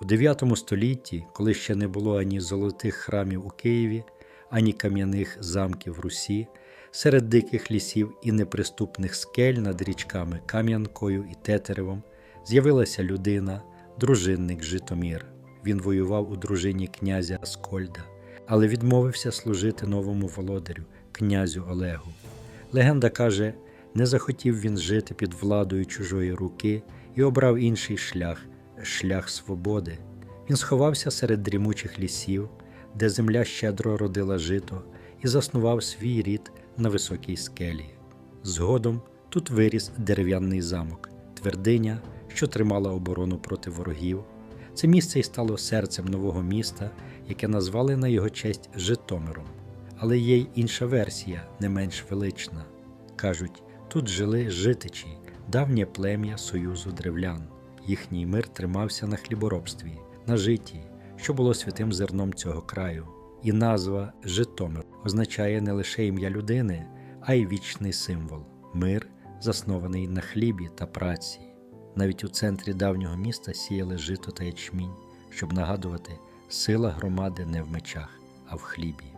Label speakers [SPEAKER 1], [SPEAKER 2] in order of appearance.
[SPEAKER 1] У 9 столітті, коли ще не було ані золотих храмів у Києві, ані кам'яних замків в Русі, серед диких лісів і неприступних скель над річками Кам'янкою і Тетеревом з'явилася людина, дружинник Житомір. Він воював у дружині князя Аскольда, але відмовився служити новому володарю, князю Олегу. Легенда каже, не захотів він жити під владою чужої руки і обрав інший шлях шлях свободи. Він сховався серед дрімучих лісів, де земля щедро родила жито, і заснував свій рід на високій скелі. Згодом тут виріс дерев'яний замок, твердиня, що тримала оборону проти ворогів. Це місце й стало серцем нового міста, яке назвали на його честь Житомиром. Але є й інша версія, не менш велична. Кажуть, тут жили житичі, давнє плем'я союзу древлян. Їхній мир тримався на хліборобстві, на житті, що було святим зерном цього краю. І назва Житомир означає не лише ім'я людини, а й вічний символ мир, заснований на хлібі та праці. Навіть у центрі давнього міста сіяли жито та ячмінь, щоб нагадувати, сила громади не в мечах, а в хлібі.